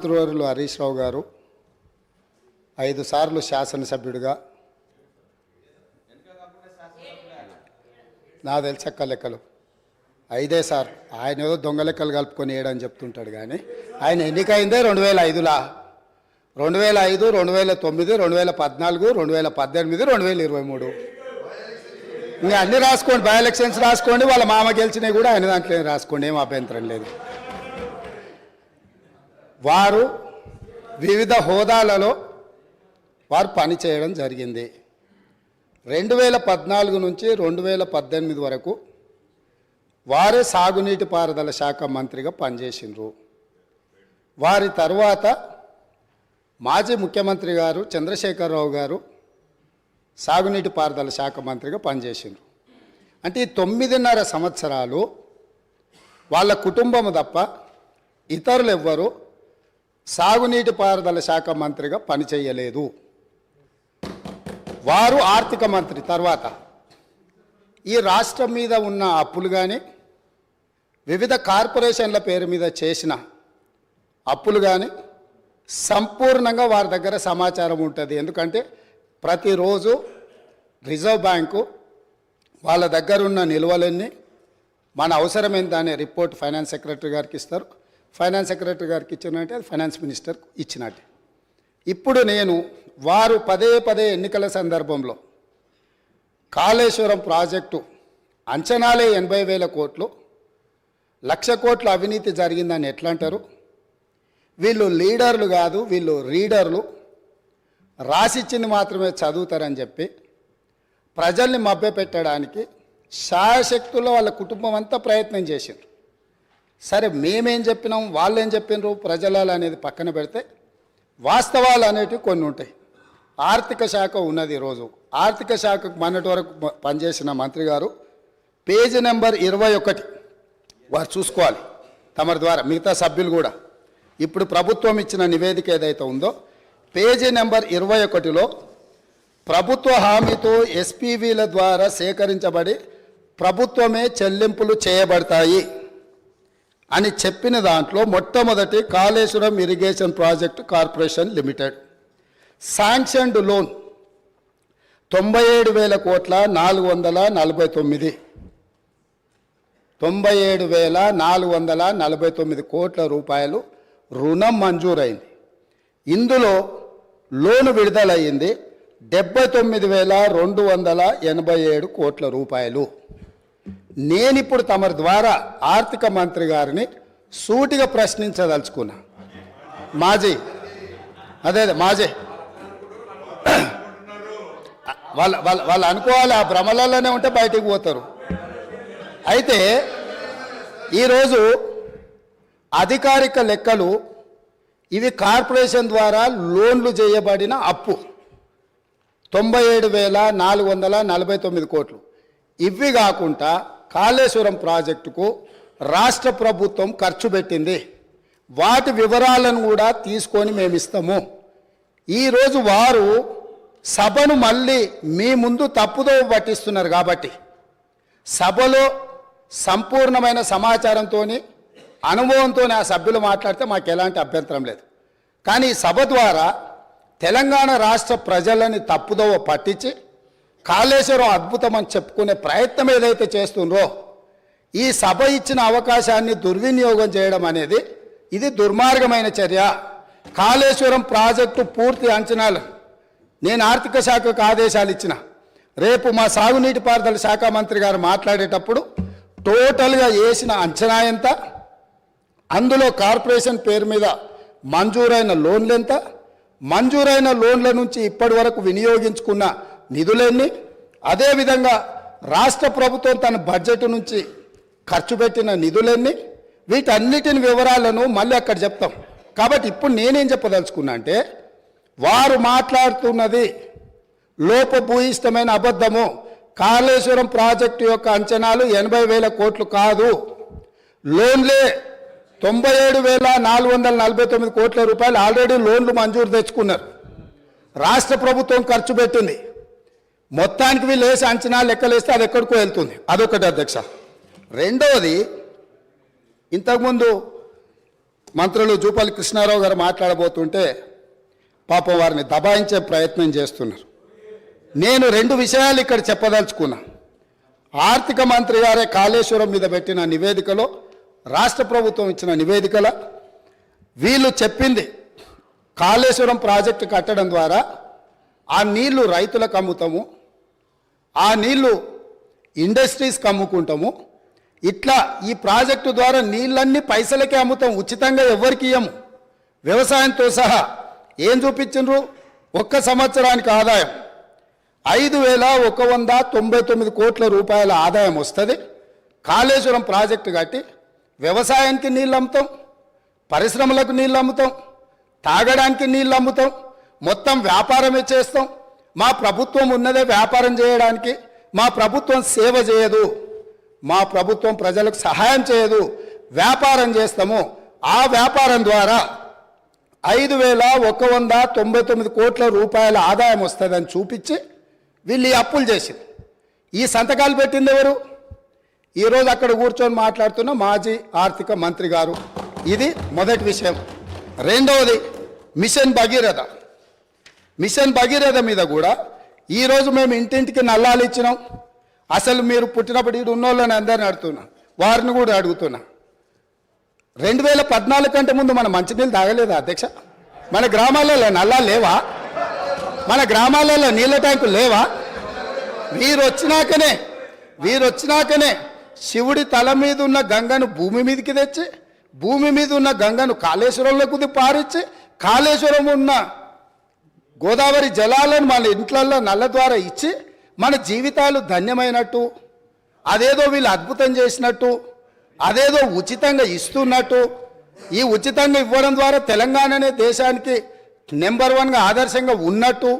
మంత్రివర్యులు హరీష్ రావు గారు ఐదు సార్లు శాసనసభ్యుడిగా. నా తెలిసక్క లెక్కలు. ఐదే సార్. ఆయన ఏదో దొంగ లెక్కలు కలుపుకొని వేయడని చెప్తుంటాడు కానీ ఆయన ఎన్నికైందే రెండు వేల ఐదులా? రెండు వేల ఐదు రెండు వేల తొమ్మిది రెండు వేల పద్నాలుగు రెండు వేల పద్దెనిమిది రెండు వేల ఇరవై మూడు. ఇంకా అన్ని రాసుకోండి బై ఎలక్షన్స్ రాసుకోండి వాళ్ళ మామ గెలిచినవి కూడా ఆయన దాంట్లో ఏం రాసుకోండి ఏం అభ్యంతరం లేదు. వారు వివిధ హోదాలలో వారు పనిచేయడం జరిగింది. రెండు వేల పద్నాలుగు నుంచి రెండు వేల పద్దెనిమిది వరకు వారే సాగునీటి పారుదల శాఖ మంత్రిగా పనిచేసిండ్రు. వారి తర్వాత మాజీ ముఖ్యమంత్రి గారు చంద్రశేఖరరావు గారు సాగునీటి పారుదల శాఖ మంత్రిగా పనిచేసిండ్రు. అంటే ఈ తొమ్మిదిన్నర సంవత్సరాలు వాళ్ళ కుటుంబము తప్ప ఇతరులు ఎవ్వరూ సాగునీటి పారుదల శాఖ మంత్రిగా పనిచేయలేదు. వారు ఆర్థిక మంత్రి తర్వాత. ఈ రాష్ట్రం మీద ఉన్న అప్పులు కానీ వివిధ కార్పొరేషన్ల పేరు మీద చేసిన అప్పులు కానీ సంపూర్ణంగా వారి దగ్గర సమాచారం ఉంటుంది. ఎందుకంటే ప్రతిరోజు రిజర్వ్ బ్యాంకు వాళ్ళ దగ్గర ఉన్న నిల్వలన్నీ మన అవసరం ఎంత అనే రిపోర్ట్ ఫైనాన్స్ సెక్రటరీ గారికి ఇస్తారు. ఫైనాన్స్ సెక్రటరీ గారికి ఇచ్చినట్టే అది ఫైనాన్స్ మినిస్టర్కి ఇచ్చినట్టే. ఇప్పుడు నేను వారు పదే పదే ఎన్నికల సందర్భంలో కాళేశ్వరం ప్రాజెక్టు అంచనాలే ఎనభై వేల కోట్లు లక్ష కోట్ల అవినీతి జరిగిందని ఎట్లా అంటారు వీళ్ళు లీడర్లు కాదు వీళ్ళు రీడర్లు. రాసిచ్చింది మాత్రమే చదువుతారని చెప్పి ప్రజల్ని మభ్యపెట్టడానికి శాయశక్తుల్లో వాళ్ళ కుటుంబం అంతా ప్రయత్నం చేసిండ్రు. సరే మేమేం చెప్పినాం వాళ్ళు ఏం చెప్పినారు ప్రజలాలు అనేది పక్కన పెడితే వాస్తవాలు అనేటివి కొన్ని ఉంటాయి. ఆర్థిక శాఖ ఉన్నది ఈరోజు. ఆర్థిక శాఖకు మొన్నటి వరకు పనిచేసిన మంత్రి గారు పేజీ నెంబర్ ఇరవై ఒకటి. వారు చూసుకోవాలి. తమరి ద్వారా మిగతా సభ్యులు కూడా. ఇప్పుడు ప్రభుత్వం ఇచ్చిన నివేదిక ఏదైతే ఉందో పేజీ నెంబర్ ఇరవై ఒకటిలో ప్రభుత్వ హామీతో ఎస్పీవీల ద్వారా సేకరించబడి ప్రభుత్వమే చెల్లింపులు చేయబడతాయి. అని చెప్పిన దాంట్లో మొట్టమొదటి Kaleshwaram irrigation project corporation limited. Sanctioned loan తొంభై ఏడు వేల కోట్ల నాలుగు వందల నలభై తొమ్మిది. తొంభై ఏడు వేల నాలుగు వందల నలభై తొమ్మిది కోట్ల రూపాయలు రుణం మంజూరైంది. ఇందులో లోను విడుదలయ్యింది డెబ్బై తొమ్మిది వేల రెండు వందల ఎనభై ఏడు కోట్ల రూపాయలు. నేనిప్పుడు తమరి ద్వారా ఆర్థిక మంత్రి గారిని సూటిగా ప్రశ్నించదలుచుకున్నా. మాజీ. అదే అదే మాజీ. వాళ్ళ వాళ్ళ వాళ్ళు అనుకోవాలి ఆ భ్రమలలోనే ఉంటే బయటికి పోతారు. అయితే ఈరోజు అధికారిక లెక్కలు ఇవి కార్పొరేషన్ ద్వారా లోన్లు చేయబడిన అప్పు. తొంభై ఏడు వేల నాలుగు వందల నలభై తొమ్మిది కోట్లు. ఇవి కాకుండా కాళేశ్వరం ప్రాజెక్టుకు రాష్ట్ర ప్రభుత్వం ఖర్చు పెట్టింది. వాటి వివరాలను కూడా తీసుకొని మేము ఇస్తాము ఈరోజు వారు సభను మళ్ళీ మీ ముందు తప్పుదో పట్టిస్తున్నారు కాబట్టి సభలో సంపూర్ణమైన సమాచారంతో అనుభవంతో ఆ సభ్యులు మాట్లాడితే మాకు ఎలాంటి అభ్యంతరం లేదు. కానీ సభ ద్వారా తెలంగాణ రాష్ట్ర ప్రజలని తప్పుదోవ పట్టించి కాళేశ్వరం అద్భుతం అని చెప్పుకునే ప్రయత్నం ఏదైతే చేస్తుండ్రో ఈ సభ ఇచ్చిన అవకాశాన్ని దుర్వినియోగం చేయడం అనేది ఇది దుర్మార్గమైన చర్య. కాళేశ్వరం ప్రాజెక్టు పూర్తి అంచనాలు. నేను ఆర్థిక శాఖకు ఆదేశాలు ఇచ్చిన. రేపు మా సాగునీటి పారుదల శాఖ మంత్రి గారు మాట్లాడేటప్పుడు టోటల్గా వేసిన అంచనా ఎంత? అందులో కార్పొరేషన్ పేరు మీద మంజూరైన లోన్లు ఎంత? మంజూరైన లోన్ల నుంచి ఇప్పటి వరకు వినియోగించుకున్న నిధులెన్ని. అదేవిధంగా రాష్ట్ర ప్రభుత్వం తన బడ్జెట్ నుంచి ఖర్చు పెట్టిన నిధులన్నీ. వీటన్నిటిని వివరాలను మళ్ళీ అక్కడ చెప్తాం. కాబట్టి ఇప్పుడు నేనేం చెప్పదలుచుకున్నా అంటే వారు మాట్లాడుతున్నది లోపభూయిష్టమైన అబద్ధము. కాళేశ్వరం ప్రాజెక్టు యొక్క అంచనాలు ఎనభై వేల కోట్లు కాదు. లోన్లే తొంభై ఏడు వేల నాలుగు వందల నలభై తొమ్మిది కోట్ల రూపాయలు ఆల్రెడీ లోన్లు మంజూరు తెచ్చుకున్నారు. రాష్ట్ర ప్రభుత్వం ఖర్చు పెట్టింది. మొత్తానికి వీళ్ళు వేసి అంచనా లెక్కలేస్తే అది ఎక్కడికో వెళ్తుంది. అదొకటి అధ్యక్ష. రెండవది ఇంతకుముందు మంత్రులు జూపల్లి కృష్ణారావు గారు మాట్లాడబోతుంటే పాపం వారిని దబాయించే ప్రయత్నం చేస్తున్నారు. నేను రెండు విషయాలు ఇక్కడ చెప్పదలుచుకున్నా. ఆర్థిక మంత్రి గారే కాళేశ్వరం మీద పెట్టిన నివేదికలో రాష్ట్ర ప్రభుత్వం ఇచ్చిన నివేదికల వీళ్ళు చెప్పింది కాళేశ్వరం ప్రాజెక్టు కట్టడం ద్వారా ఆ నీళ్ళు రైతులకు అమ్ముతాము ఆ నీళ్ళు ఇండస్ట్రీస్కి అమ్ముకుంటాము. ఇట్లా ఈ ప్రాజెక్టు ద్వారా నీళ్ళన్నీ పైసలకే అమ్ముతాం. ఉచితంగా ఎవరికి ఇయ్యము. వ్యవసాయంతో సహా ఏం చూపించిండ్రు? ఒక్క సంవత్సరానికి ఆదాయం. ఐదు వేల ఒక వంద తొంభై తొమ్మిది కోట్ల రూపాయల ఆదాయం వస్తుంది. కాళేశ్వరం ప్రాజెక్టు కట్టి వ్యవసాయానికి నీళ్ళు అమ్ముతాం. పరిశ్రమలకు నీళ్ళు అమ్ముతాం. తాగడానికి నీళ్ళు అమ్ముతాం. మొత్తం వ్యాపారమే చేస్తాం. మా ప్రభుత్వం ఉన్నదే వ్యాపారం చేయడానికి మా ప్రభుత్వం సేవ చేయదు మా ప్రభుత్వం ప్రజలకు సహాయం చేయదు వ్యాపారం చేస్తాము. ఆ వ్యాపారం ద్వారా ఐదు వేల ఒక వంద తొంభై తొమ్మిది కోట్ల రూపాయల ఆదాయం వస్తుందని చూపించి వీళ్ళు ఈ అప్పులు చేసింది. ఈ సంతకాలు పెట్టింది ఎవరు? ఈరోజు అక్కడ కూర్చొని మాట్లాడుతున్న మాజీ ఆర్థిక మంత్రి గారు. ఇది మొదటి విషయం. రెండవది మిషన్ భగీరథ. మిషన్ భగీరథ మీద కూడా ఈరోజు మేము ఇంటింటికి నల్లాలు ఇచ్చినాం. అసలు మీరు పుట్టినప్పుడు ఇటు ఉన్నోళ్ళని అందరిని అడుగుతున్నా. వారిని కూడా అడుగుతున్నా. రెండు వేల పద్నాలుగు కంటే ముందు మన మంచినీళ్ళు తాగలేదా అధ్యక్ష? మన గ్రామాలలో నల్లాలు లేవా? మన గ్రామాలలో నీళ్ళ ట్యాంకులు లేవా? వీరు వచ్చినాకనే వీరు వచ్చినాకనే శివుడి తల మీద ఉన్న గంగను భూమి మీదకి తెచ్చి భూమి మీద ఉన్న గంగను కాళేశ్వరంలోకి పారిచ్చి కాళేశ్వరం ఉన్న గోదావరి జలాలను మన ఇంట్లల్లో నల్ల ద్వారా ఇచ్చి మన జీవితాలు ధన్యమైనట్టు అదేదో వీళ్ళు అద్భుతం చేసినట్టు అదేదో ఉచితంగా ఇస్తున్నట్టు ఈ ఉచితంగా ఇవ్వడం ద్వారా తెలంగాణనే దేశానికి నెంబర్ వన్గా ఆదర్శంగా ఉన్నట్టు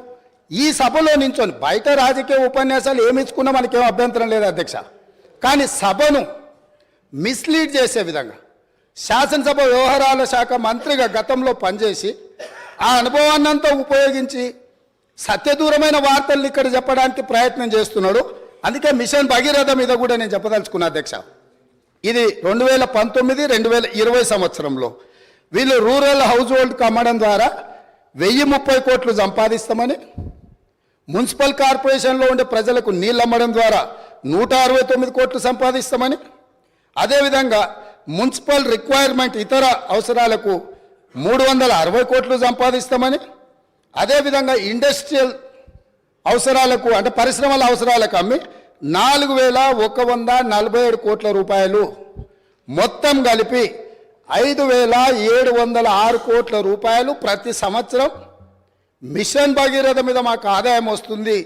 ఈ సభలో నించొని బయట రాజకీయ ఉపన్యాసాలు ఏమి ఇచ్చుకున్నా మనకేం అభ్యంతరం లేదు అధ్యక్ష. కానీ సభను మిస్లీడ్ చేసే విధంగా శాసనసభ వ్యవహారాల శాఖ మంత్రిగా గతంలో పనిచేసి ఆ అనుభవాన్నంతా ఉపయోగించి సత్యదూరమైన వార్తల్ని ఇక్కడ చెప్పడానికి ప్రయత్నం చేస్తున్నాడు. అందుకే మిషన్ భగీరథ మీద కూడా నేను చెప్పదలుచుకున్నా అధ్యక్ష. ఇది రెండు వేల పంతొమ్మిది రెండు వేల ఇరవై సంవత్సరంలో. వీళ్ళు రూరల్ హౌస్ హోల్డ్కి అమ్మడం ద్వారా వెయ్యి ముప్పై కోట్లు సంపాదిస్తామని మున్సిపల్ కార్పొరేషన్లో ఉండే ప్రజలకు నీళ్ళు అమ్మడం ద్వారా నూట అరవై తొమ్మిది కోట్లు సంపాదిస్తామని అదేవిధంగా మున్సిపల్ రిక్వైర్మెంట్ ఇతర అవసరాలకు మూడు వందల అరవై కోట్లు సంపాదిస్తామని. అదేవిధంగా ఇండస్ట్రియల్ అవసరాలకు అంటే పరిశ్రమల అవసరాలకు అమ్మి నాలుగు వేల ఒక వంద నలభై ఏడు కోట్ల రూపాయలు. మొత్తం కలిపి ఐదు వేల ఏడు వందల ఆరు కోట్ల రూపాయలు ప్రతి సంవత్సరం మిషన్ భగీరథ మీద మాకు ఆదాయం వస్తుంది.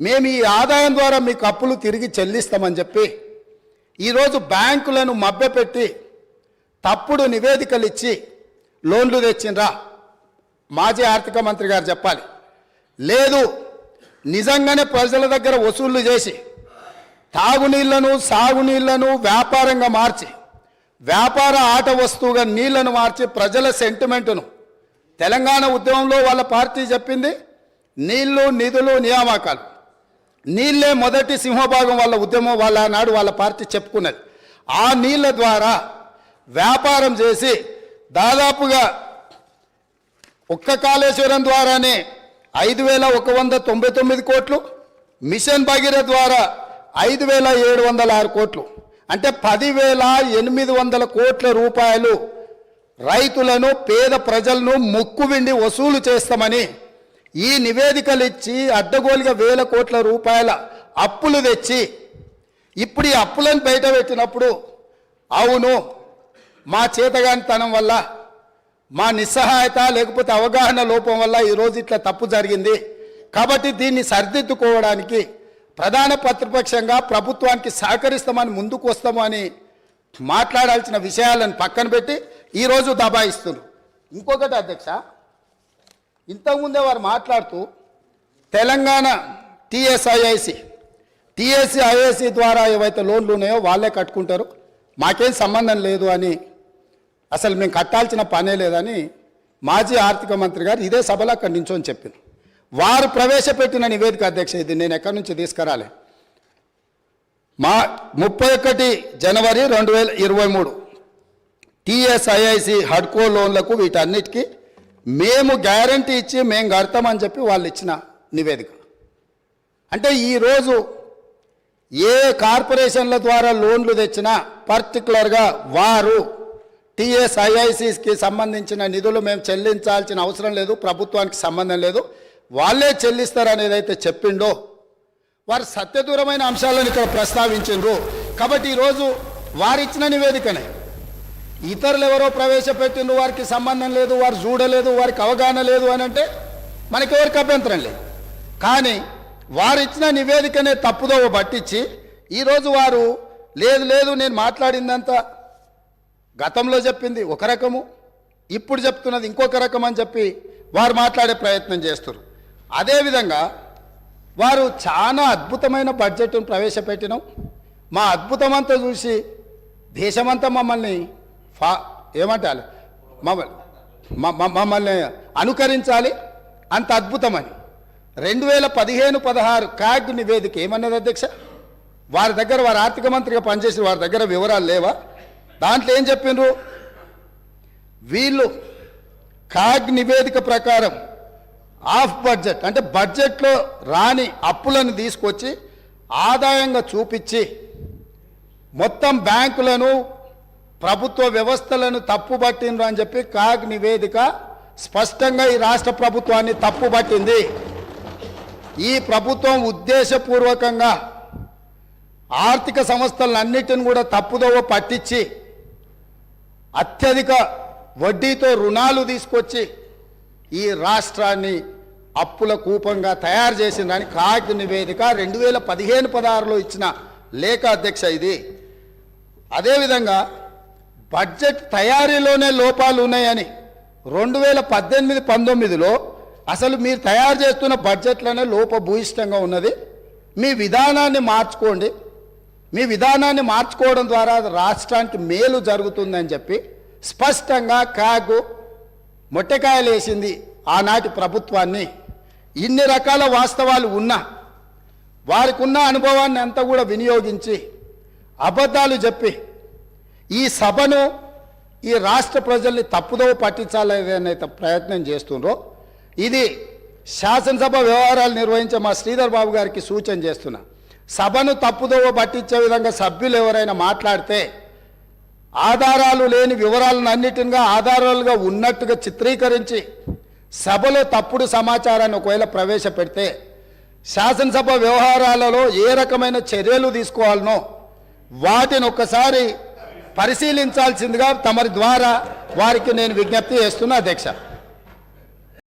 మేము ఈ ఆదాయం ద్వారా మీకు అప్పులు తిరిగి చెల్లిస్తామని చెప్పి ఈరోజు బ్యాంకులను మభ్యపెట్టి తప్పుడు నివేదికలు ఇచ్చి లోన్లు తెచ్చిండ్రా. మాజీ ఆర్థిక మంత్రి గారు చెప్పాలి. లేదు నిజంగానే ప్రజల దగ్గర వసూళ్ళు చేసి తాగునీళ్ళను సాగునీళ్ళను వ్యాపారంగా మార్చి వ్యాపార ఆట వస్తువుగా నీళ్ళను మార్చి ప్రజల సెంటిమెంటును తెలంగాణ ఉద్యమంలో వాళ్ళ పార్టీ చెప్పింది నీళ్ళు నిధులు నియామకాలు. నీళ్ళే మొదటి సింహభాగం వాళ్ళ ఉద్యమం వాళ్ళ నాడు వాళ్ళ పార్టీ చెప్పుకున్నది. ఆ నీళ్ళ ద్వారా వ్యాపారం చేసి దాదాపుగా ఒక్క కాళేశ్వరం ద్వారానే ఐదు వేల ఒక వంద తొంభై తొమ్మిది కోట్లు మిషన్ భగీర ద్వారా ఐదు వేల ఏడు వందల ఆరు కోట్లు. అంటే పదివేల ఎనిమిది వందల కోట్ల రూపాయలు రైతులను పేద ప్రజలను ముక్కు విండి వసూలు చేస్తామని ఈ నివేదికలు ఇచ్చి అడ్డగోలుగా వేల కోట్ల రూపాయల అప్పులు తెచ్చి ఇప్పుడు ఈ అప్పులను బయట పెట్టినప్పుడు అవును మా చేతగానితనం వల్ల మా నిస్సహాయత లేకపోతే అవగాహన లోపం వల్ల ఈరోజు ఇట్లా తప్పు జరిగింది. కాబట్టి దీన్ని సరిదిద్దుకోవడానికి ప్రధాన ప్రతిపక్షంగా ప్రభుత్వానికి సహకరిస్తామని ముందుకు వస్తామని మాట్లాడాల్సిన విషయాలను పక్కన పెట్టి ఈరోజు దబాయిస్తున్నారు. ఇంకొకటి అధ్యక్ష ఇంతకుముందే వారు మాట్లాడుతూ తెలంగాణ టీఎస్ఐఐసి టీఎస్సీ ఐఐసి ద్వారా ఏవైతే లోన్లు ఉన్నాయో వాళ్ళే కట్టుకుంటారు. మాకేం సంబంధం లేదు అని అసలు మేము కట్టాల్సిన పనే లేదని మాజీ ఆర్థిక మంత్రి గారు ఇదే సభలో అక్కడి అని చెప్పింది వారు ప్రవేశపెట్టిన నివేదిక అధ్యక్ష ఇది నేను ఎక్కడి నుంచి తీసుకురాలే. మా ముప్పై ఒకటి జనవరి రెండు వేల ఇరవై మూడు టీఎస్ఐఐసి హడ్కో లోన్లకు వీటన్నిటికీ మేము గ్యారంటీ ఇచ్చి మేము కడతామని చెప్పి వాళ్ళు ఇచ్చిన నివేదిక. అంటే ఈరోజు ఏ కార్పొరేషన్ల ద్వారా లోన్లు తెచ్చినా పర్టికులర్గా వారు టిఎస్ఐఐసికి సంబంధించిన నిధులు మేము చెల్లించాల్సిన అవసరం లేదు ప్రభుత్వానికి సంబంధం లేదు. వాళ్ళే చెల్లిస్తారు అయితే చెప్పిండో వారు సత్యదూరమైన అంశాలను ఇక్కడ ప్రస్తావించిండ్రు. కాబట్టి ఈరోజు వారిచ్చిన నివేదికనే. ఇతరులు ఎవరో ప్రవేశపెట్టిండ్రు వారికి సంబంధం లేదు వారు చూడలేదు వారికి అవగాహన లేదు అని అంటే మనకి ఎవరికి అభ్యంతరం లేదు. కానీ వారు ఇచ్చిన నివేదికనే తప్పుదోవ పట్టించి ఈరోజు వారు లేదు లేదు నేను మాట్లాడిందంతా గతంలో చెప్పింది ఒక రకము ఇప్పుడు చెప్తున్నది ఇంకొక రకం అని చెప్పి వారు మాట్లాడే ప్రయత్నం చేస్తారు అదేవిధంగా వారు చాలా అద్భుతమైన బడ్జెట్ను ప్రవేశపెట్టినాం. మా అద్భుతమంతా చూసి దేశమంతా మమ్మల్ని ఫా ఏమంటారు? మమ్మల్ని మమ్మల్ని అనుకరించాలి. అంత అద్భుతమని రెండు వేల పదిహేను పదహారు కాగ్ నివేదిక ఏమన్నది అధ్యక్ష? వారి దగ్గర వారి ఆర్థిక మంత్రిగా పనిచేసిన వారి దగ్గర వివరాలు లేవా? దాంట్లో ఏం చెప్పిండ్రు? వీళ్ళు కాగ్ నివేదిక ప్రకారం ఆఫ్ బడ్జెట్ అంటే బడ్జెట్లో రాని అప్పులను తీసుకొచ్చి ఆదాయంగా చూపించి మొత్తం బ్యాంకులను ప్రభుత్వ వ్యవస్థలను తప్పుపట్టిండ్రు అని చెప్పి కాగ్ నివేదిక స్పష్టంగా ఈ రాష్ట్ర ప్రభుత్వాన్ని తప్పుపట్టింది. ఈ ప్రభుత్వం ఉద్దేశపూర్వకంగా ఆర్థిక సంస్థలన్నిటిని కూడా తప్పుదోవ పట్టించి అత్యధిక వడ్డీతో రుణాలు తీసుకొచ్చి ఈ రాష్ట్రాన్ని అప్పుల కూపంగా తయారు చేసిందని కాగ్ నివేదిక రెండు వేల పదిహేను పదహారులో ఇచ్చిన లేఖ అధ్యక్ష ఇది. అదేవిధంగా బడ్జెట్ తయారీలోనే లోపాలు ఉన్నాయని రెండు వేల పద్దెనిమిది పంతొమ్మిదిలో అసలు మీరు తయారు చేస్తున్న బడ్జెట్లోనే లోపభూయిష్టంగా ఉన్నది. మీ విధానాన్ని మార్చుకోండి. మీ విధానాన్ని మార్చుకోవడం ద్వారా రాష్ట్రానికి మేలు జరుగుతుందని చెప్పి స్పష్టంగా కాగు మొట్టకాయలు వేసింది ఆనాటి ప్రభుత్వాన్ని. ఇన్ని రకాల వాస్తవాలు ఉన్నా వారికి ఉన్న అనుభవాన్ని అంతా కూడా వినియోగించి అబద్ధాలు చెప్పి ఈ సభను ఈ రాష్ట్ర ప్రజల్ని తప్పుదోవ పట్టించాలనే ప్రయత్నం చేస్తుండ్రో ఇది శాసనసభ వ్యవహారాలు నిర్వహించే మా శ్రీధర్ బాబు గారికి సూచన చేస్తున్నా. సభను తప్పుదోవ పట్టించే విధంగా సభ్యులు ఎవరైనా మాట్లాడితే ఆధారాలు లేని వివరాలను అన్నిటిగా ఆధారాలుగా ఉన్నట్టుగా చిత్రీకరించి సభలో తప్పుడు సమాచారాన్ని ఒకవేళ ప్రవేశపెడితే శాసనసభ వ్యవహారాలలో ఏ రకమైన చర్యలు తీసుకోవాలనో వాటిని ఒక్కసారి పరిశీలించాల్సిందిగా తమరి ద్వారా వారికి నేను విజ్ఞప్తి చేస్తున్నా అధ్యక్ష.